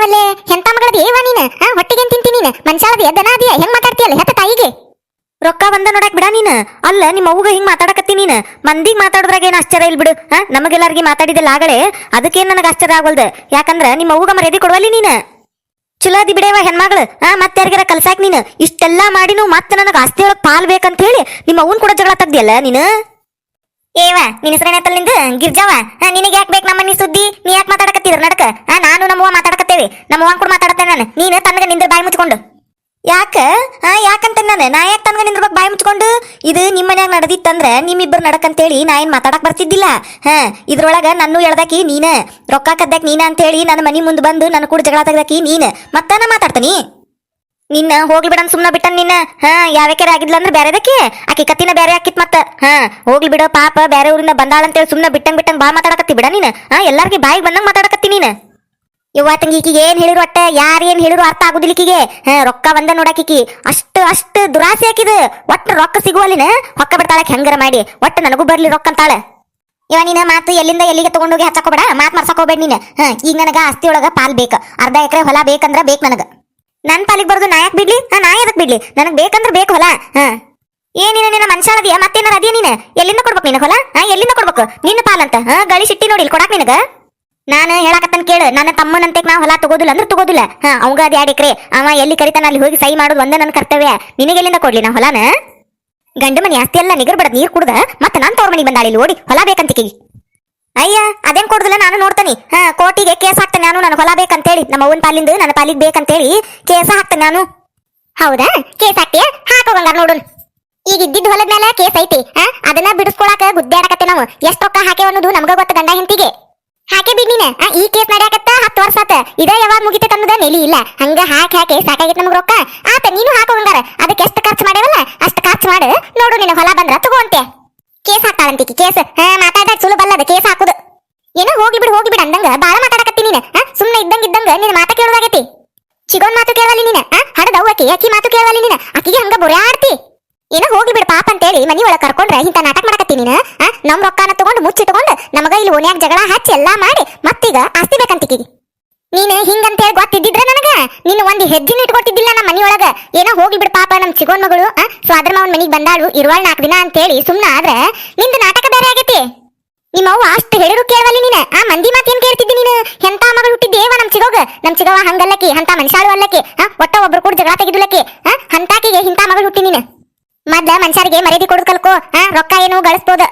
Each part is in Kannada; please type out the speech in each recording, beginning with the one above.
ತಿಳಿಯವಲ್ಲೇ ಎಂತ ಮಗಳದ? ಏವ ನೀನು? ಆ ಹೊಟ್ಟಿಗೆ ತಿಂತಿ ನೀನು? ಮನ್ಸಾಳದ? ಎದನಾದಿಯಾ ಹೆಂಗ್ ಮಾತಾಡ್ತೀಯಲ್ಲ ಹೆತ್ತ ತಾಯಿಗೆ? ರೊಕ್ಕ ಬಂದ ನೋಡಕ್ ಬಿಡ ನೀನ್. ಅಲ್ಲ ನಿಮ್ಮ ಅವ್ಗ ಹಿಂಗ್ ಮಾತಾಡಕತ್ತಿ ನೀನ್. ಮಂದಿಗ್ ಮಾತಾಡೋದ್ರಾಗ ಏನ್ ಆಶ್ಚರ್ಯ ಇಲ್ ಬಿಡು, ಹಾ? ನಮಗೆಲ್ಲರಿಗೆ ಮಾತಾಡಿದಿಲ್ಲ ಆಗಳೆ ಅದಕ್ಕೇನ್ ನನಗೆ ಆಶ್ಚರ್ಯ ಆಗೋಲ್ದ? ಯಾಕಂದ್ರ ನಿಮ್ಮ ಅವ್ಗ ಮರ್ಯಾದೆ ಕೊಡುವಲ್ಲಿ ನೀನ್. ಚುಲಾದಿ ಬಿಡೇವ ಹೆಣ್ಮಗಳು. ಹಾ, ಮತ್ತೆ ಯಾರಿಗಾರ ಕಲ್ಸಾಕ್ ನೀನು. ಇಷ್ಟೆಲ್ಲಾ ಮಾಡಿನೂ ಮತ್ತೆ ನನಗೆ ಆಸ್ತಿ ಒಳಗ್ ಪಾಲ್ ಬೇಕಂತ ಹೇಳಿ ನಿಮ್ಮ ಅವನ್ ಕೂಡ ಜಗಳ ತೆಗ್ದಿಯಲ್ಲ ನೀನು? ಏವ, ನಿನ್ನ ಹೆಸರೇನತ್ತಲ್ಲ ನಿಂದು? ಗಿರ್ಜಾವ? ನಿನಗೆ ಯಾಕೆ ಬೇಕು ನಮ್ಮನಿ ಸುದ್ದಿ? ನೀ ಯಾಕೆ ಮಾತಾಡಕತ್ತಿದ್ರು ನಡಕ? ನಾನು ನಮ್ಮವ್ವ ಮಾತಾಡಕತ್ತೇವೆ. ನಮ್ಮವ್ವ ಕೂಡ ಮಾತಾಡತ್ತೇನೆ ನಾನು. ನೀನು ತನಗ ನಿಂದ್ರ ಬಾಯಿ ಮುಚ್ಕೊಂಡು. ಯಾಕ? ಹಾ ಯಾಕಂತ ನಾನು? ನಾ ಯಾಕೆ ತನ್ಗ ನಿಂದ್ರ ಬಗ್ಗೆ ಬಾಯಿ ಮುಚ್ಕೊಂಡು? ಇದು ನಿಮ್ಮ ಮನ್ಯಾಗ ನಡೆದಿತ್ತಂದ್ರೆ ನಿಮ್ಮಿಬ್ಬರು ನಡಕಂತೇಳಿ ನಾ ಏನು ಮಾತಾಡಕ್ ಬರ್ತಿದ್ದಿಲ್ಲ. ಹಾ, ಇದ್ರೊಳಗ ನನ್ನ ಎಳ್ದಾಕಿ ನೀನು. ರೊಕ್ಕ ಕದ್ದಾಕಿ ನೀನ ಅಂತೇಳಿ ನನ್ನ ಮನೆ ಮುಂದೆ ಬಂದು ನನ್ನ ಕೂಡ ಜಗಳ ತೆಗ್ದಾಕಿ ನೀನು. ಮತ್ತ ನಾ ಮಾತಾಡ್ತಾನಿ? ನಿನ್ನ ಹೋಗ್ಲಿ ಬಿಡನ್ ಸುಮ್ನ ಬಿಟ್ಟನ್ ನಿನ್ನ ಹಾ ಯಾವ್ಯಾಕ್ಯಾರ ಆಗಿದ್ಲ ಅಂದ್ರೆ ಬೇರೆದಕ್ಕೆ ಆಕಿ ಕತ್ತಿನ ಬೇರೆ ಹಾಕಿತ್ ಮತ್ತ. ಹಾ ಹೋಗ್ಲಿ ಬಿಡೋ ಪಾಪ ಬೇರೆ ಊರಿಂದ ಬಂದಾಳ ಅಂತೇಳಿ ಸುಮ್ನ ಬಿಟ್ಟಂಗ್ ಬಿಟ್ಟಂಗ್ ಬಾ ಮಾತಾಡಕತ್ತಿ ಬಿಡ ನೀನು. ಹಾ, ಎಲ್ಲಾರ್ಗಿ ಬಾಯಿಗೆ ಬಂದಂಗ್ ಮಾತಾಡಕತ್ತಿ ನೀನು. ಯವ್ವ ತಂಗಿ, ಈಕಿಗೆ ಏನು ಹೇಳಿರು ಅಟ್ಟ? ಯಾರು ಏನು ಹೇಳಿರು ಅರ್ಥ ಆಗುದಿಲ್ಲ ಈಕಿಗೆ. ಹಾ, ರೊಕ್ಕ ಒಂದ ನೋಡಾಕಿಕಿ ಅಷ್ಟು ಅಷ್ಟು ದುರಾಸೆ ಹಾಕಿದ ಒಟ್ಟು ರೊಕ್ಕ ಸಿಗುವಲ್ಲಿನ ಹೊಕ್ಕ ಬಿಡ್ತಾಳಕ್ ಹೆಂಗಾರ ಮಾಡಿ. ಒಟ್ಟು ನನಗೂ ಬರ್ಲಿ ರೊಕ್ಕ ಅಂತಾಳೆ. ಇವ ನೀನ ಮಾತು ಎಲ್ಲಿಂದ ಎಲ್ಲಿಗೆ ತಗೊಂಡೋಗಿ ಹಚ್ಚಕೋಬೇಡ ಮಾತು ಮರ್ಸಕೋಬೇಡ ನೀನು. ಹಾ, ಈಗ ನನಗ ಆಸ್ತಿ ಒಳಗ ಪಾಲ್ ಬೇಕು. ಅರ್ಧ ಎಕರೆ ಹೊಲ ಬೇಕಂದ್ರ ಬೇಕು ನನಗ. ನನ್ ಪಾಲಿಗೆ ಬರೋದು ನಾ ಯಾಕೆ ಬಿಡ್ಲಿ? ಹಾ, ನಾ ಯಾಕೆ ಬಿಡ್ಲಿ? ನನಗೆ ಬೇಕಂದ್ರ ಬೇಕು ಹೊಲ. ಹಾ. ಏನಿನ ನಿನ್ನ ಮನ್ಸಾಳದಿಯ? ಮತ್ತೇನಾರ ಅದಿಯ ನೀನು? ಎಲ್ಲಿಂದ ಕೊಡ್ಬೇಕು ನಿನ ಹೊಲ? ಹಾ, ಎಲ್ಲಿಂದ ಕೊಡ್ಬೇಕು? ನಿನ್ನ ಪಾಲಂತ? ಹಾ, ಗಳಿ ಸಿಟ್ಟಿ ನೋಡಿ ಇಲ್ಲಿ ಕೊಡಾಕ್ ನಿನಗ? ನಾನು ಹೇಳಕತ್ತನ್ ಕೇಳು. ನನ್ನ ತಮ್ಮನಂತೆ ನಾ ಹೊಲ ತಗೋದಿಲ್ಲ ಅಂದ್ರೆ ತಗೋದಿಲ್ಲ. ಹಾ, ಅವಂಗ ಅದ್ ಎರಡ್ ಅವ ಎಲ್ಲಿ ಕರಿತಾನ ಅಲ್ಲಿ ಹೋಗಿ ಸೈ ಮಾಡೋದು ಒಂದೇ ನನ್ನ ಕರ್ತವ್ಯ. ನಿನಗೆಲ್ಲಿಂದ ಕೊಡ್ಲಿ ನಾ ಹೊಲನ? ಗಂಡು ಮನೆ ಆಸ್ತಿ ಎಲ್ಲ ನಿಗರ್ ಬಿಡದ್ ನೀರ್ ಕುಡ್ದ. ಮತ್ತೆ ನಾನ್ ತೋರ್ ಮನಿಗೆ ಬಂದಾಳಿ ಓಡಿ ಹೊಲ ಬೇಕಂತಿಕಿಗಿ ಅಯ್ಯ, ಅದೇನ್ ಕೊಡುದಿಲ್ಲ, ನಾನು ನೋಡ್ತೇನೆ. ಹಾ, ಕೋರ್ಟಿಗೆ ಕೇಸ್ ಹಾಕ್ತೇನೆ ನಾನು ನನ್ನ ಹೊಲ ಬೇಕಂತೇಳಿ, ನಮ್ಮ ಅವನ ಪಾಲಿಂದ ನನ್ನ ಪಾಲಿಗೆ ಬೇಕಂತೇಳಿ ಕೇಸ ಹಾಕ್ತೇನೆ ನಾನು. ಹೌದಾ? ಕೇಸ್ ಹಾಕ್ತೀಯ? ಹಾಕೋಗಂಗಾರ ನೋಡೋಣ ಈಗ ಇದ್ದಿದ್ ಹೊಲದ ಮೇಲೆ ಕೇಸ್ ಐತಿ, ಹಾ? ಅದನ್ನ ಬಿಡಿಸ್ಕೊಳಕ ಗುದ್ದಾಡಕತ್ತೆ ನಾವು. ಎಷ್ಟ್ ರೊಕ್ಕ ಹಾಕೇವ ಅನ್ನೋದು ನಮ್ಗ ಗೊತ್ತ ಗಂಡ ಹೆಂಡತಿಗೆ. ಹಾಕೆ ಬಿಡ್ ನೀನ? ಈ ಕೇಸ್ ನಡ್ಯಾಕತ್ತ ಹತ್ತು ವರ್ಷ ಆತ. ಇದ ಯಾವಾಗ ಮುಗಿತೈತೆ ಅನ್ನೋದ ನೆಲಿ ಇಲ್ಲ. ಹಂಗ ಹಾಕಿ ಹಾಕಿ ಸಾಕಾಗಿತ್ತು ನಮ್ಗ ರೊಕ್ಕ. ಆತ, ನೀನು ಹಾಕೋಗಂಗಾರ ಅದಕ್ಕೆ ಎಷ್ಟು ಖರ್ಚು ಮಾಡ್ಯಾವಲ್ಲ, ಅಷ್ಟು ಖರ್ಚು ಮಾಡು. ನೋಡು ನಿನ್ನ ಹೊಲ ಬಂದ್ರ ತಗೋಂತೆ ಕೇಸ್ ಹಾಕ್ತಾಳಂತಿಕಿ, ಕೇಸ್. ಹಾ, ಮಾತಾಡ್ದಾಗ ಸುಲಭ ಕೇಸ್ ಹಾಕುದು. ಏನೋ ಹೋಗ್ಲಿ ಬಿಡು ಹೋಗ್ಲಿ ಬಿಡು ಅಂದಂಗ. ಬಾಳ ಮಾತಾಡಕತ್ತಿ ನೀನು, ಹಾ? ಸುಮ್ನೆ ಇದ್ದಂಗ ಇದ್ದಂಗ ನಿನ್ನ ಮಾತ ಕೇಳೋದಾಗೈತಿ. ಚಿಗೋನ್ ಮಾತು ಕೇಳಲಿ ನೀನ ಆ ಹಡದವ್ ಆಕಿ ಅಕ್ಕಿ ಮಾತು ಕೇಳವಲ್ಲಿ ನೀನ. ಅಕ್ಕಿಗೆ ಹಂಗ ಬುರ್ಯಾಡ್ತಿ. ಏನೋ ಹೋಗ್ಲಿ ಬಿಡು ಪಾಪ ಅಂತೇಳಿ ಮನಿ ಒಳಗ್ ಕರ್ಕೊಂಡ್ರೆ ಇಂತ ನಾಟಕ ಮಾಡಕತ್ತಿ ನೀನ ನಮ್ ರೊಕ್ಕನ ತಗೊಂಡು ಮುಚ್ಚಿಟ್ಕೊಂಡು ನಮಗ ಇಲ್ಲಿ ಓನ್ಯಾಗ ಜಗಳ ಹಚ್ಚಿ ಎಲ್ಲಾ ಮಾಡಿ ಮತ್ತೀಗ ಆಸ್ತಿ ಬೇಕಂತಿಕಿಗಿ ನೀನು ಹಿಂಗಂತೇಳಿ ಗೊತ್ತಿದ್ದಿದ್ರ ನನಗ? ನೀನು ಒಂದ್ ಹೆಜ್ಜೆ ಇಟ್ಕೊಟ್ಟಿದ್ದಿಲ್ಲ ನಮ್ಮ ಮನಿಯೊಳಗ. ಏನೋ ಹೋಗಿ ಬಿಡು ಪಾಪ ನಮ್ಮ ಚಿಗೋನ್ ಮಗಳು, ಆ? ಅದ್ರ ಮಾವನ್ ಮನಿಗ್ ಬಂದಾಳು, ಇರುವಾಳ ನಾಲ್ಕು ದಿನ ಅಂತೇಳಿ ಸುಮ್ನ ಆದ್ರೆ ನಿಂದು ನಾಟಕ ಬೇರೆ ಆಗೈತಿ. ನಿಮ್ಮ ಅವ್ವ ಅಷ್ಟು ಹೇಳಿರು ಕೇಳವಲ್ಲಿ ನೀನ. ಆ, ಮಂದಿ ಮಾತೇನ್ ಕೇಳ್ತಿದ್ದಿ ನೀನು? ಎಂತ ಮಗಳು ಹುಟ್ಟಿದ್ದೇವ ನಮ್ ಚಿಗೋಗ ನಮ್ ಚಿಗವ ಹಂಗಲ್ಲಕಿ ಅಂತ ಮನುಷ್ಯಾಳು ಅಲ್ಲಕಿ ಒಟ್ಟ ಒಬ್ರು ಕೂಡ ಜಗಳ ತೆಗಿದುಲಕಿ ಹಂತಾಕಿಗೆ ಇಂತ ಮಗಳು ಹುಟ್ಟಿ ನೀನು. ಮದ್ಲ ಮನುಷ್ಯರಿಗೆ ಮರ್ಯಾದೆ ಕೊಡ್ಕಲ್ಕೋ ಆ? ರೊಕ್ಕ ಏನು ಗಳಿಸ್ಬೋದ.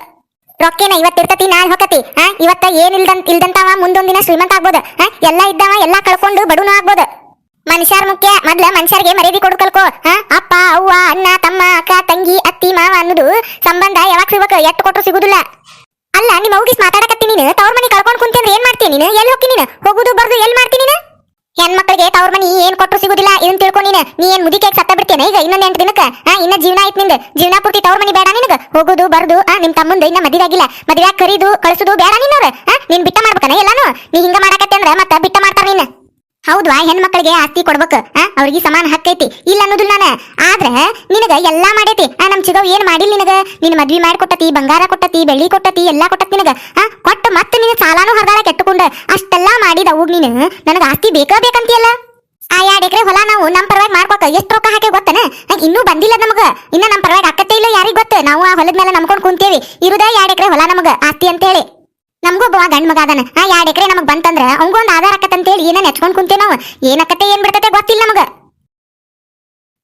ರೊಕ್ಕೇನ ಇವತ್ತು ಇರ್ತತಿ, ನಾಳೆ ಹೊಕ್ಕತಿ. ಆ, ಇವತ್ತ ಏನ್ ಇಲ್ದಂತ ಇಲ್ದಂತಾವ? ದಿನ ಶ್ರೀಮಂತ ಆಗ್ಬೋದು? ಹಾ ಎಲ್ಲ ಇದ್ದಾವ, ಎಲ್ಲ ಕಳ್ಕೊಂಡು ಬಡೂನು ಆಗ್ಬೋದು? ಮನುಷ್ಯರ್ ಮುಖ್ಯ, ಮೊದ್ಲ ಮನುಷ್ಯರಿಗೆ ಮರ್ಯಾದೆ ಕೊಡು ಕಲ್ಕೋ ಆ, ಅಪ್ಪ, ಅವ್ವ, ಅಣ್ಣ, ತಮ್ಮ, ಅಕ್ಕ, ತಂಗಿ, ಅತ್ತಿ, ಮಾವ ಅನ್ನೋದು ಸಂಬಂಧ ಯಾವಾಗ ಸಿಗ್ಬೇಕು? ಎಟ್ಟು ಕೊಟ್ಟರು ಸಿಗುದಿಲ್ಲ. ಅಲ್ಲ, ನಿಮ್ಮ ಅವ್ಗಿಸ್ ಮಾತಾಡಕತ್ತಿ ನೀನು? ತವ್ರ ಮನೆ ಕಳ್ಕೊಂಡು ಕುಂತಂದ್ರೆ ಏನ್ ಮಾಡ್ತೀನಿ ನೀನು? ಎಲ್ಲಿ ಹೋಗ್ತೀನಿ ನೀನು? ಹೋಗುದು, ಬರ್ದು ಎಲ್ಲಿ ಮಾಡ್ತೀನಿ ನೀನು? ಹೆಣ್ಮಕ್ಳಿಗೆ ತವ್ರ ಮನಿ ಏನ್ ಕೊಟ್ಟರು ಸಿಗುದಿಲ್ಲ ಇದನ್ನ ತಿಳ್ಕೊ ನೀನು. ನೀ ಏನ್ ಮುದಿಕೆ ಸತ್ತ ಬಿಡ್ತೇನೆ ಈಗ ಇನ್ನೊಂದ್ ಎಂಟು ದಿನಕ್ಕ. ಆ, ಇನ್ನ ಜೀವನ ಐತ್ನಿಂದ. ಜೀವನ ಪೂರ್ತಿ ತವ್ರ ಮನಿ ಬೇಡ ನಿನಗ. ಹೋಗುದು, ಬರ್ದು, ಆ, ನಿಮ್ ತಮ್ಮಂದ ಇನ್ನ ಮದುವೆ ಆಗಿಲ್ಲ ಮದುವೆ ಕರೀದು, ಕಳಿಸುದು ಬೇಡ ನಿನ್ನವ್ರ. ನಿನ್ ಬಿಟ್ಟ ಮಾಡ್ಬೇಕನ ಎಲ್ಲಾನು ನೀ ಹಿಂಗ ಮಾಡಕತ್ತೆ ಅಂದ್ರ ಮತ್ತ ಬಿಟ್ಟ ಮಾಡ್ತಾರ ನೀನ್ ಹೌದ್ವಾ ಹೆಣ್ಮಕ್ಳಿಗೆ ಆಸ್ತಿ ಕೊಡ್ಬೇಕು. ಅವ್ರಿಗೆ ಸಮಾನ ಹಕ್ಕೈತಿ ಇಲ್ಲ ಅನ್ನೋದಿಲ್ಲ ನಾನ. ಆದ್ರೆ, ನಿನಗ ಎಲ್ಲಾ ಮಾಡೈತಿ. ನಮ್ ಚಿಗವ್ ಏನ್ ಮಾಡಿಲ್ಲ ನಿನಗ? ನಿನ್ ಮದ್ವಿ ಮಾಡಿ ಕೊಟ್ಟತಿ, ಬಂಗಾರ ಕೊಟ್ಟತಿ, ಬೆಳ್ಳಿ ಕೊಟ್ಟತಿ, ಎಲ್ಲಾ ಕೊಟ್ಟತಿ ನಿನಗ. ಕೊಟ್ಟ ಮತ್ತೆ ನಿನ್ನ ಸಾಲಾನು ಹರ್ದಾಳ ಕೆಟ್ಟುಕೊಂಡ ಅಷ್ಟೆಲ್ಲಾ ಮಾಡಿದ ಅವಾಗ ನೀನು, ನನಗ ಆಸ್ತಿ ಬೇಕಾ ಬೇಕಂತಿಯಲ್ಲ? ಆ ಎರಡ್ ಎಕರೆ ಹೊಲ ನಾವು ನಮ್ ಪರವಾಗಿ ಮಾಡ್ಕೊಕ ಎಷ್ಟ್ ರೊಕ್ಕ ಹಾಕಿ ಗೊತ್ತನ? ಇನ್ನೂ ಬಂದಿಲ್ಲ ನಮಗ. ಇನ್ನ ನಮ್ ಪರವಾಗಿ ಅಕ್ಕತ್ತೆ ಇಲ್ಲ ಯಾರಿಗ್ ಗೊತ್ತ? ನಾವು ಆ ಹೊಲದ ಮೇಲೆ ನಂಬ್ಕೊಂಡ್ ಕುಂತೇವಿ. ಇರುದ ಎರಡ್ ಎಕರೆ ಹೊಲ ನಮಗ ಆಸ್ತಿ ಅಂತೇಳಿ. ನಮಗೊಬ್ಬ ಗಂಡ್ ಮಗ ಅದಾನ. ಆ ಎರಡ್ ಎಕರೆ ನಮಗ್ ಬಂತಂದ್ರ ಅವಂಗೊಂದು ಆಧಾರ ಆಕತ್ತಂತೇಳಿ ಏನ ನೆಚ್ಕೊಂಡ್ ಕುಂತೇವ್ ನಾವು? ಏನಕ್ಕತ್ತೆ ಏನ್ ಬಿಡ್ತತೆ ಗೊತ್ತಿಲ್ಲ ನಮಗ.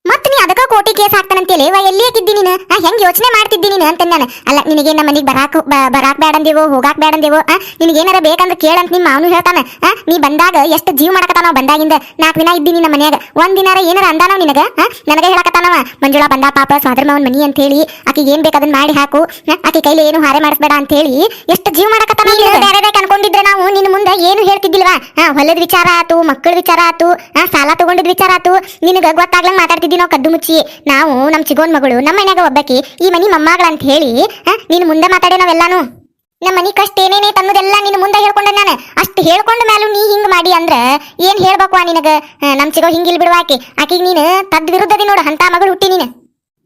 ಮತ್ ನೀ ಅದಕ್ಕ ಕೋಟಿ ಕೇಸ್ ಹಾಕ್ತಾನಂತೇಳಿ ವಾ ಎಲ್ಲಿ ನೀನು? ಆ, ಹೆಂಗ್ ಯೋಚನೆ ಮಾಡ್ತಿದ್ದಿ ನೀನು ಅಂತ ನಾನು? ಅಲ್ಲ, ನಿನಗೆ ನಮ್ಮ ಮನೆಗೆ ಬರಾಕ್ ಬರಾಕ್ ಬೇಡಂದೇವೋ ಹೋಗಾಕ್ ಬೇಡಂದೇವೋ ಆ, ನಿನಗೇನಾರ ಬೇಕಂದ್ರೆ ಕೇಳಂತ ನಿಮ್ಮ ಮಾವನು ಹೇಳ್ತಾನೆ. ಆ, ನೀ ಬಂದಾಗ ಎಷ್ಟು ಜೀವ ಮಾಡಕತ್ತಾನ ಬಂದಾಗಿಂದ ನಾಲ್ಕು ದಿನ ಇದ್ದೀನಿ ನಮ್ಮ ಮನ್ಯಾಗ. ಒಂದ್ ದಿನಾರ ಏನಾರ ಅಂದಾನವ ನಿನಗ? ಆ, ನನಗೆ ಹೇಳಕತ್ತಾನವ. ಮಂಜುಳಾ, ಬಂದ ಪಾಪ, ಸ್ವಾದ್ರ ಮಾವನ್ ಮನಿ ಅಂತ ಹೇಳಿ ಆಕಿಗೆ ಏನ್ ಬೇಕು ಅದನ್ನ ಮಾಡಿ ಹಾಕು. ಆಕಿ ಕೈಲಿ ಏನು ಹಾರೆ ಮಾಡಿಸ್ಬೇಡ ಅಂತ ಹೇಳಿ ಎಷ್ಟು ಜೀವ ಮಾಡಕತ್ತಾನ ಬೇರೆ ಅನ್ಕೊಂಡಿದ್ರೆ ನಾವು ನಿನ್ನ ಮುಂದೆ ಏನು ಹೇಳ್ತಿದ್ದಿಲ್ವಾ? ಆ, ಹೊಲದ ವಿಚಾರ ಆತು ಮಕ್ಕಳ ವಿಚಾರ ಆತು, ಆ, ಸಾಲ ತಗೊಂಡಿದ್ ವಿಚಾರ ಆತು. ನಿನಗ ಗೊತ್ತಾಗ್ಲಂಗ್ ಮಾತಾಡ್ತಿದ್ದಿ ನಾವು ಕದ್ದು ಮುಚ್ಚಿ. ನಾವು ಚಿಗೋನ್ ಮಗಳು ನಮ್ಮ ಮನ್ಯಾಗ ಒಬ್ಬಾಕಿ, ಈ ಮನಿ ಮೊಮ್ಮಗಳ ಅಂತ ಹೇಳಿ ನೀನು ಮುಂದೆ ಮಾತಾಡೇ ನಾವೆಲ್ಲಾನು. ನಮ್ಮ ಮನಿ ಕಷ್ಟ ಏನೇನೇ ತನ್ನೋದೆಲ್ಲ ನಿನ್ನ ಮುಂದೆ ಹೇಳ್ಕೊಂಡೆ ನಾನು. ಅಷ್ಟು ಹೇಳ್ಕೊಂಡ ಮೇಲೂ ನೀ ಹಿಂಗ್ ಮಾಡಿ ಅಂದ್ರೆ ಏನ್ ಹೇಳ್ಬೇಕು ನಿನಗ? ನಿನಗೆ ನಮ್ ಚಿಗೋ ಹಿಂಗಿಲ್ ಬಿಡುವ ಆಕಿ. ಆಕಿಗೆ ನೀನು ತದ್ ವಿರುದ್ಧದಿ ನೋಡು, ಅಂತ ಮಗಳು ಹುಟ್ಟಿ ನೀನು.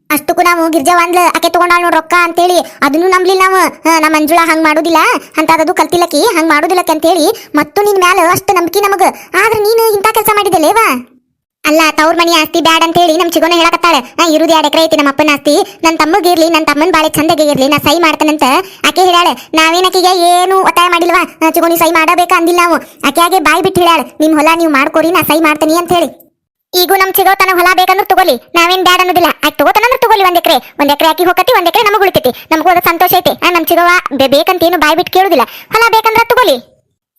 ಅಷ್ಟಕ್ಕೂ ನಾವು ಗಿರ್ಜಾವಂದ್ಲ ಆಕೆ ತಗೊಂಡಾಳ ನೋಡ್ ರೊಕ್ಕ ಅಂತೇಳಿ, ಅದನ್ನು ನಂಬ್ಲಿಲ್ಲ ನಾವು. ನಮ್ಮ ಅಂಜುಳ ಹಂಗ್ ಮಾಡುದಿಲ್ಲ. ಅಂತದದು ಕಲ್ತಿಲ್ಲಕಿ, ಹಂಗ್ ಮಾಡೋದಿಲ್ಲಕ್ಕೆ ಅಂತೇಳಿ ಮತ್ತು ನಿನ್ ಮ್ಯಾಲ ಅಷ್ಟು ನಂಬಿಕೆ ನಮಗ. ಆದ್ರೆ ನೀನು ಇಂಥ ಕೆಲಸ ಮಾಡಿದಲ್ಲೇವಾ ಅಲ್ಲ, ತವ್ರ ಮನಿ ಆಸ್ತಿ ಬ್ಯಾಡ್ ಅಂತ ಹೇಳಿ ನಮ್ ಚಿಗೋನ ಹೇಳಕತ್ತಾಳೆ. ನಾ ಇರುದು ಎರಡು ಎಕರೆ ಐತಿ ನಮ್ಮ ಅಪ್ಪನ ಆಸ್ತಿ. ನನ್ ತಮ್ಮಗಿರ್ಲಿ ನನ್ನ ತಮ್ಮನ್ ಬಾಳೆ ಚಂದಗೆ ಇರ್ಲಿ, ನಾ ಸೈ ಮಾಡ್ತಾನಂತ ಆಕೆ ಹೇಳಾಳೆ ನಾವೇನಕಿಗೆ ಏನು ಒತ್ತಾಯ ಮಾಡಿಲ್ವಾ? ಚಿಗೋನಿ ಸೈ ಮಾಡಬೇಕ ಅಂದಿಲ್ಲ ನಾವು. ಆಕೆಯಾಗೆ ಬಾಯಿ ಬಿಟ್ಟು ಹೇಳಾಳೆ ನಿಮ್ ಹೊಲ ನೀವು ಮಾಡ್ಕೊರಿ, ನಾ ಸೈ ಮಾಡ್ತೀನಿ ಅಂತ ಹೇಳಿ. ಈಗೂ ನಮ್ ಚಿಗೋ ತನ ಹೊಲ ಬೇಕಂದ್ರೆ ತಗೋಲಿ ನಾವೇನ್ ಬ್ಯಾಡ ಅನ್ನೋದಿಲ್ಲ. ಆಕೆ ತಗೋತಾನಂದ್ರೆ ತಗೋಲಿ ಒಂದ್ ಎಕರೆ. ಒಂದ್ ಎಕರೆ ಆಕಿ ಹೋಗತಿ, ಒಂದ್ ಎಕರೆ ನಮಗ್ ಉಳಿತೈತಿ. ನಮಗೂ ಅದ ಸಂತೋಷ ಐತಿ. ನಮ್ ಚಿಗವ ಬೆ- ಬೇಕಂತ ಏನು ಬಾಯಿ ಬಿಟ್ಟು ಕೇಳುದಿಲ್ಲ. ಹೊಲ ಬೇಕಂದ್ರ ತಗೋಲಿ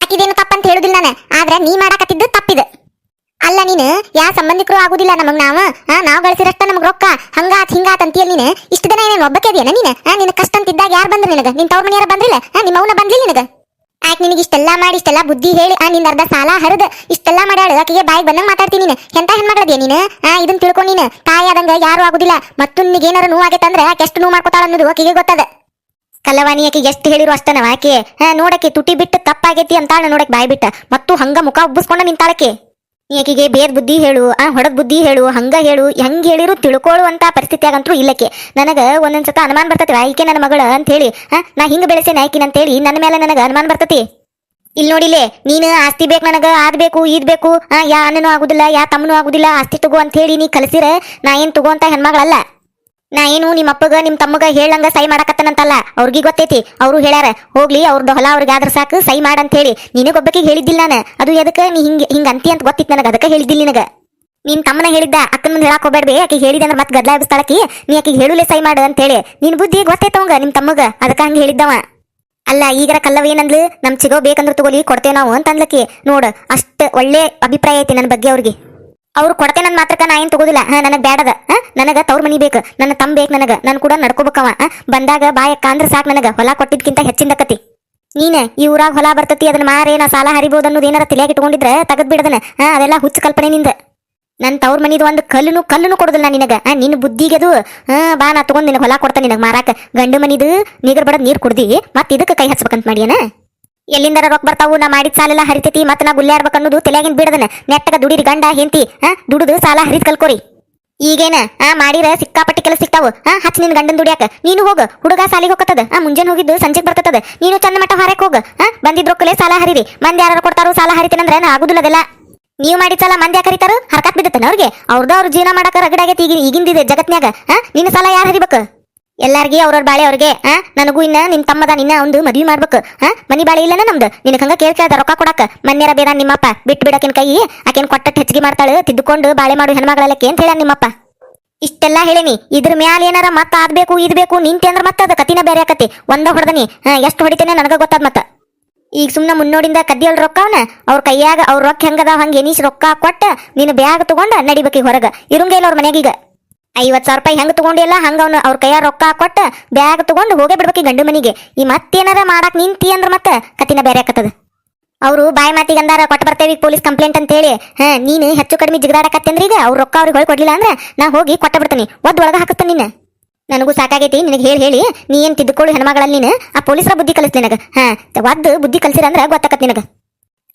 ಆಕಿದೇನು ತಪ್ಪಂತ ಹೇಳುದಿಲ್ಲ ನಾನು. ಆದ್ರೆ ನೀ ಮಾಡಕತ್ತಿದ್ದು ತಪ್ಪಿದ. ಅಲ್ಲ ನೀನು? ಯಾ ಸಂಬಂಧಿಕರು ಆಗುದಿಲ್ಲ ನಮಗ್ ನಾವ? ನಾವ್ ಗಳಿಸಿರಷ್ಟ ನಮಗ್ ರೊಕ್ಕ. ಹಂಗಾತ್ ಹಿಂಗಾತ್ ಅಂತೀಯ ನೀನು? ಇಷ್ಟ ದಿನ ಏನೇನು ಒಬ್ಬಕ್ಕೆ ಇದೆಯಾ ನೀನು? ನಿನ್ನ ನಿನ್ ಕಷ್ಟ ಅಂತಿದ್ದಾಗ ಯಾರು ಬಂದ್ರು ನಿನಗ? ನಿನ್ ತವ್ರ ಮನೆಯಾರ ಬಂದ್ರಿಲ್ಲ? ನಿಮ್ಮ ಅವನ ಬಂದಿಲ್ಲ ನಿನಗ? ಆಯ್ತು ನಿನಗೆ ಇಷ್ಟೆಲ್ಲ ಮಾಡಿ, ಇಷ್ಟೆಲ್ಲ ಬುದ್ಧಿ ಹೇಳಿ, ಆ ನಿನ್ನ ಅರ್ಧ ಸಾಲ ಹರಿದ, ಇಷ್ಟೆಲ್ಲ ಮಾಡ್ಯಾಳ ಆಕೆಗೆ ಬಾಯಿಗೆ ಬಂದಂಗ ಮಾತಾಡ್ತೀನಿ ನೀನು. ಎಂತ ಹೆಣ್ಮಗಳದಿಯ ನೀನು? ಆ ಇದನ್ನ ತಿಳ್ಕೊ ನೀನು. ತಾಯಿ ಆದಂಗ ಯಾರು ಆಗುದಿಲ್ಲ. ಮತ್ತು ನಿನಗೆ ಏನಾರ ನೋವು ಆಗೈತಂದ್ರೆ ಆಕೆ ಎಷ್ಟು ನೋವು ಮಾಡ್ಕೊತಾಳ ಅನ್ನೋದು ಆಕೆಗೆ ಗೊತ್ತದ. ಕಲ್ಲವಾಣಿ ಆಕೆ ಎಷ್ಟು ಹೇಳಿರು ಅಷ್ಟನವ ಆಕೆ. ನೋಡಕ್ಕೆ ತುಟಿ ಬಿಟ್ಟು ತಪ್ಪಾಗೈತಿ ಅಂತಾಳ ನೋಡಕ್ ಬಾಯಿ ಬಿಟ್ಟ. ಮತ್ತು ಹಂಗ ಮುಖ ಉಬ್ಬಿಸ್ಕೊಂಡ ನಿಂತಾಳಕ್ಕೆ ನೀ ಬೇದ ಬುದ್ಧಿ ಹೇಳು, ಆ ಹೊಡದ್ ಬುದ್ಧಿ ಹೇಳು, ಹಂಗ ಹೇಳು, ಹೆಂಗ್ ಹೇಳಿರು ತಿಳ್ಕೊಳ್ಳುವಂತ ಪರಿಸ್ಥಿತಿಯಾಗಂತೂ ಇಲ್ಲಕ್ಕೆ. ನನಗ ಒಂದೊಂದ್ಸತ ಅನುಮಾನ ಬರ್ತತಿ ಆಯ್ಕೆ ನನ್ನ ಮಗಳ ಅಂತ ಹೇಳಿ ಹಾ, ನಾ ಹಿಂಗ ಬೆಳೆಸೇನೆ ಅಂತ ಹೇಳಿ ನನ್ನ ಮೇಲೆ ನನಗ ಅನುಮಾನ ಬರ್ತತಿ? ಇಲ್ಲಿ ನೋಡಿಲೆ, ನೀನು ಆಸ್ತಿ ಬೇಕು ನನಗ ಆದ್ಬೇಕು ಬೇಕು ಯಾ ಅಣ್ಣನೂ ಆಗುದಿಲ್ಲ, ಯಾ ತಮ್ಮನೂ ಆಗುದಿಲ್ಲ, ಆಸ್ತಿ ತಗೋ ಅಂತ ಹೇಳಿ ನೀ ಕಲಿಸಿರ, ನಾ ಏನ್ ತಗೋ ಅಂತ ಹೆಣ್ಮಗಳಲ್ಲ? ನಾ ಏನು ನಿಮ್ಮ ಅಪ್ಪಗ, ನಿಮ್ ತಮ್ಮಗ ಹೇಳಂಗ ಸೈ ಮಾಡಕತ್ತನಂತಲ್ಲ, ಅವ್ರಿಗೆ ಗೊತ್ತೈತಿ. ಅವರು ಹೇಳ್ಯಾರ, ಹೋಗ್ಲಿ ಅವ್ರದ್ದು ಹೊಲ ಅವ್ರಿಗೆ ಆದ್ರ ಸಾಕು ಸೈ ಮಾಡಂತ ಹೇಳಿ ನಿನಗೊಬ್ಬಕ್ಕೆ ಹೇಳಿದ್ದಿಲ್ಲ ನಾನು. ಅದು ಎದಕ್ಕೆ ನೀ ಹಿಂಗ ಹಿಂಗ ಅಂತಿ ಅಂತ ಗೊತ್ತಿತ್ತು ನನಗೆ, ಅದಕ್ಕೆ ಹೇಳಿದ್ದಿಲ್ಲ ನಿನಗೆ. ನಿನ್ ತಮ್ಮನ ಹೇಳಿದ್ದ, ಅಕ್ಕನ ಮುಂದೆ ಹೇಳಕ್ ಹೋಗ್ಬೇಡ್ರಿ ಆಕೆ ಹೇಳಿದ ಅಂದ್ರೆ ಮತ್ತೆ ಗದ್ಲ ನೀ ಆಕಿಗೆ ಹೇಳುಲೆ ಸೈ ಮಾಡು ಅಂತ ಹೇಳಿ ನಿನ್ ಬುದ್ಧಿ ಗೊತ್ತೈತವಂಗ ನಿಮ್ ತಮ್ಮಗ, ಅದಕ್ಕ ಹಂಗೆ ಹೇಳಿದ್ದವ. ಅಲ್ಲ, ಈಗರ ಕಲ್ಲವ ಏನಂದ್ಲು? ನಮ್ ಚಿಗೋ ಬೇಕಂದ್ರೆ ತಗೋಲಿ, ಕೊಡ್ತೇವೆ ನಾವು ಅಂತ ಅನ್ಲಕ್ಕಿ ನೋಡು, ಅಷ್ಟ ಒಳ್ಳೆ ಅಭಿಪ್ರಾಯ ಐತಿ ನನ್ನ ಬಗ್ಗೆ ಅವ್ರಿಗೆ. ಅವ್ರು ಕೊಡ್ತೇನೆ ನನ್ನ ಮಾತ್ರಕ್ಕ ನಾ ಏನ್ ತಗೋದಿಲ್ಲ. ನನಗೆ ಬೇಡದ ನನಗ ತವ್ರ ಮನಿ ಬೇಕು. ನನ್ನ ತಮ್ಮ ಬೇಕು ನನಗ. ನನ್ ಕೂಡ ನಡ್ಕೋಬೇಕವ. ಬಂದಾಗ ಬಾಯಕ್ಕ ಅಂದ್ರ ಸಾಕ್ ನನಗ. ಹೊಲ ಕೊಟ್ಟಿದ್ಕಿಂತ ಹೆಚ್ಚಿಂದಕತಿ ನೀನ, ಈ ಊರಾಗ ಹೊಲ ಬರ್ತತಿ, ಅದನ್ನ ಮಾರೇ ನಾ ಸಾಲ ಹರಿಬಹುದು ಅನ್ನೋದು ಏನಾರ ತಲೆಯಾಗಿ ಇಟ್ಕೊಂಡಿದ್ರೆ ತಗದ್ ಬಿಡದನ ಅದೆಲ್ಲ ಹುಚ್ಚ ಕಲ್ಪನೆ ನಿಂದ. ನನ್ ತವ್ರ ಮನಿದು ಒಂದು ಕಲ್ಲುನು ಕಲ್ಲುನು ಕೊಡೋದಿಲ್ಲ ನಿನಗೆ. ನಿನ್ನ ಬುದ್ಧಿಗೆ ಅದು ಹಾ, ಬಾ ನಾ ತಗೊಂಡ್ ನಿನಗೆ ಹೊಲ ಕೊಡ್ತಾನೆ ನಿನಗೆ ಮಾರಾಕ. ಗಂಡು ಮನಿದು ನೀಗರ್ ಬಡದ್ ನೀರ್ ಕುಡ್ದಿ. ಮತ್ತೆ ಇದಕ್ಕೆ ಕೈ ಹಚ್ಬೇಕಂತ ಮಾಡ್ಯಾನ? ಎಲ್ಲಿಂದರ ರೊಕ್ಕ ಬರ್ತಾವು? ನಾ ಮಾಡಿದ ಸಾಲೆಲ್ಲ ಹರಿತೈತಿ, ಮತ್ತೆ ನಾ ಗುಲ್ಲಾಡ್ಬೇಕು ಅನ್ನೋದು ತಲೆಯಾಗಿಂದ ಬಿಡದನ. ನೆಟ್ಟಗ ದುಡಿರಿ ಗಂಡ ಹೆಂತಿ ಹಾ? ದುಡುದು ಸಾಲ ಹರಿದ್ ಕಲ್ಕೋರಿ. ಈಗೇನ ಆ ಮಾಡಿರ ಸಿಕ್ಕಾಪಟ್ಟಿ ಕೆಲಸ ಸಿಕ್ತಾವು. ಹಾ? ಹಚ್ಚ ನಿನ್ ಗಂಡನ್ ದುಡಿಯಾಕ. ನೀನು ಹೋಗ, ಹುಡುಗ ಸಾಲಿಗೆ ಹೋಗತ್ತದ ಆ ಮುಂಜಾನೆ ಹೋಗಿದ್ದು ಸಂಜೆಗೆ ಬರ್ತದ ನೀನು ಚಂದ ಮಟ್ಟ ಹಾರಕ್ ಹೋಗ, ಹಾ? ಬಂದಿದ್ ರೊಕ್ಕಲೆ ಸಾಲ ಹರಿರಿ. ಮಂದಿ ಯಾರು ಕೊಡ್ತಾರೋ ಸಾಲ ಹರಿತೇನಂದ್ರೆ ನಾ ಆಗುದಿಲ್ಲ ಅದೆಲ್ಲ. ನೀವು ಮಾಡಿದ ಸಾಲ ಮಂದಿ ಯಾಕೆ ಹರಿತಾರು? ಹರ್ಕತ್ ಬಿದ್ದತನ ಅವ್ರಿಗೆ? ಅವ್ರದ್ದು ಅವ್ರ ಜೀವನ ಮಾಡಕ ರಗಡಾಗೈತಿ ಈಗ ಈಗಿಂದಿದೆ ಜಗತ್ನ್ಯಾಗ. ಹಾ? ನಿನ್ನ ಸಾಲ ಯಾರು ಹರಿಬೇಕು? ಎಲ್ಲಾರ್ಗಿ ಅವ್ರವ್ರ ಬಾಳೆ ಅವ್ರಿಗೆ, ಆ? ನನಗೂ ಇನ್ನ ನಿಮ್ ತಮ್ಮದ ನಿನ್ನ ಒಂದು ಮದ್ವಿ ಮಾಡ್ಬೇಕು. ಹಾ ಮನಿ ಬಾಳೆ ಇಲ್ಲನ ನಮ್ದು. ನಿನಗೆ ಹಂಗ ಕೇಳ್ ಕೇಳ್ದ ರೊಕ್ಕ ಕೊಡಕ. ಮನ್ಯಾರ ಬೇಡ ನಿಮ್ಮಪ್ಪ. ಬಿಟ್ಟು ಬಿಡಕಿನ ಕೈ. ಆಕೆನ್ ಕೊಟ್ಟಟ್ ಹೆಚ್ಚಿಗೆ ಮಾಡ್ತಾಳು, ತಿದ್ದುಕೊಂಡು ಬಾಳೆ ಮಾಡು ಹೆಣ್ಮಗಳಲ್ಲಕ್ಕೆ ಅಂತ ಹೇಳ ನಿಮ್ಮಪ್ಪ. ಇಷ್ಟೆಲ್ಲ ಹೇಳೇನಿ. ಇದ್ರ ಮ್ಯಾಲ ಏನಾರ ಮತ್ತ ಆದ್ಬೇಕು, ಇದ್ಬೇಕು, ನಿಂತಿ ಅಂದ್ರ ಮತ್ತ ಅದ ಕತಿನ ಬೇರೆ ಆಕತಿ. ಒಂದ ಹೊಡೆದನಿ. ಎಷ್ಟು ಹೊಡಿತೇನೆ ನನಗ ಗೊತ್ತಾದ್ ಮತ್ತ. ಈಗ ಸುಮ್ನ ಮುನ್ನೋಡಿಂದ ಕದ್ದಿಯಲ್ ರೊಕ್ಕವನ ಅವ್ರ ಕೈಯಾಗ ಅವ್ರ ರೊಕ್ಕ ಹೆಂಗದ ಹಂಗ ಎನಿಸಿ ರೊಕ್ಕ ಕೊಟ್ಟ ನೀನು ಬ್ಯಾಗ್ ತಗೊಂಡ ನಡಿಬೇಕಿ ಹೊರಗ. ಇರುಂಗೇ ಇಲ್ಲ ಅವ್ರ ಮನ್ಯಾಗ ಈಗ ಐವತ್ ಸಾವಿರ ರೂಪಾಯಿ ಹೆಂಗೆ ತಗೊಂಡಿಲ್ಲ ಹಂಗ ಅವನು ಅವ್ರ ಕೈಯಾಗ ರೊಕ್ಕ ಕೊಟ್ಟು ಬ್ಯಾಗ್ ತೊಗೊಂಡು ಹೋಗೇ ಬಿಡ್ಬೇಕಿ ಗಂಡು ಮನಿಗೆ. ಈ ಮತ್ತೇನಾರ ಮಾಡಕ್ಕೆ ನಿಂತಿ ಅಂದ್ರೆ ಮತ್ತೆ ಕತಿನ ಬೇರೆ ಆಕತ್ತದ ಅವರು ಬಾಯಿ ಮಾತಿಗೆ ಅಂದಾರ, ಕೊಟ್ಟು ಬರ್ತೇವಿ ಪೊಲೀಸ್ ಕಂಪ್ಲೇಂಟ್ ಅಂತ ಹೇಳಿ ಹಾ, ನೀನು ಹೆಚ್ಚು ಕಡಿಮೆ ಜಿಗದಾಡಕತ್ತಂದ್ರ ಈಗ? ಅವ್ರ ರೊಕ್ಕ ಅವ್ರಿಗೆ ಹೊಳ್ಕೊಡ್ಲಿಲ್ಲ ಅಂದ್ರೆ ನಾ ಹೋಗಿ ಕೊಟ್ಟ ಬಿಡ್ತೀನಿ. ಒದ್ದು ಒಳಗ ಹಾಕಸ್ತಾನ ನಿನ್ನ. ನನಗೂ ಸಾಕಾಗೈತಿ, ನಿನಗೆ ಹೇಳಿ ಹೇಳಿ. ನೀ ಏನು ತಿದ್ದುಕೊಳ್ಳು ಹೆಣ್ಮಗಳಲ್ಲಿ ನೀನು? ಆ ಪೊಲೀಸರ ಬುದ್ಧಿ ಕಲಿಸ್ ನಿನಗೆ. ಹಾ ಒದ್ದು ಬುದ್ಧಿ ಕಲಿಸಿರ ಅಂದ್ರೆ ಗೊತ್ತಾಕತ್ ನಿನಗ.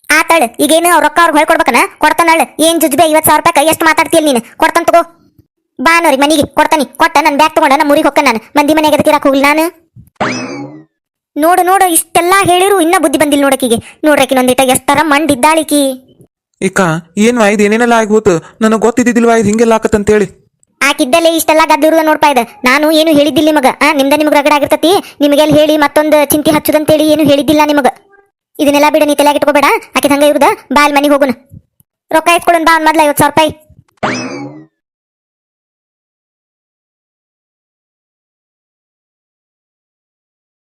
ಆತಾಳ, ಈಗೇನು ಅವ್ರ ರೊಕ್ಕ ಅವ್ರಿಗೆ ಹೊಳ್ಕೊಡ್ಬೇಕನ ಕೊಡ್ತಾನಳ. ಏನ್ ಜುಜ್ಬೆ, ಐವತ್ತು ಸಾವಿರ ರೂಪಾಯಿ ಎಷ್ಟು ಮಾತಾಡ್ತೀಯಲ್ಲ ನೀನು? ಕೊಡ್ತಾನೆ ತಗೋ. ಬಾ ಮನೆಗೆ ಮನಿಗೆ. ಕೊಡ್ತಾನಿ. ಕೊಟ್ಟ ನನ್ನ ಬ್ಯಾಗ್ ತಗೊಂಡ ನಮ್ಮ ಊರಿಗೆ ಹೊಕ್ಕ ನಾನು. ಮಂದಿ ಮನೆಗೆ ಅದಕ್ಕೆ ಹೋಗ್ಲಿ ನಾನು? ನೋಡು ನೋಡು ಇಷ್ಟೆಲ್ಲ ಹೇಳಿರು ಇನ್ನ ಬುದ್ಧಿ ಬಂದಿಲ್ಲ ನೋಡಕಿಗೆ ನೋಡ್ರಕಿ ನೊಂದಿಟ ಎಷ್ಟರ ಮಂಡಿದ್ದಾಳಿಕಿ ಇಕ್ಕ ಏನ್ ವಾಯ್ದು ಏನೇನೆಲ್ಲ ಆಗಿ ಹೋತು ನನಗೆ ಗೊತ್ತಿದ್ದಿಲ್ವಾ ಇದು ಹಿಂಗೆಲ್ಲ ಆಕತ್ತಂತೇಳಿ ಆಕಿದ್ದಲ್ಲೇ ಇಷ್ಟೆಲ್ಲ ಗದ್ದಿರುದ ನೋಡ್ತಾ ಇದ್ದ ನಾನು ಏನು ಹೇಳಿದ್ದಿಲ್ಲ ನಿಮಗ. ಆ ನಿಮ್ದ ನಿಮ್ಗೆ ರಗಡ ಆಗಿರ್ತತಿ. ನಿಮಗೆಲ್ಲ ಹೇಳಿ ಮತ್ತೊಂದು ಚಿಂತೆ ಹಚ್ಚುದಂತೇಳಿ ಏನು ಹೇಳಿದ್ದಿಲ್ಲ ನಿಮಗ. ಇದನ್ನೆಲ್ಲ ಬಿಡ ನೀ ತಲೆಗೆ ಇಟ್ಕೋಬೇಡ. ಆಕೆ ಹಂಗ ಇರುದ. ಬಾಲ್ ಮನಿಗೆ ಹೋಗುನ. ರೊಕ್ಕ ಇಸ್ಕೊಡನ್ ಬಾ ಮೊದ್ಲ ಐವತ್ತು ಸಾವಿರ ರೂಪಾಯಿ.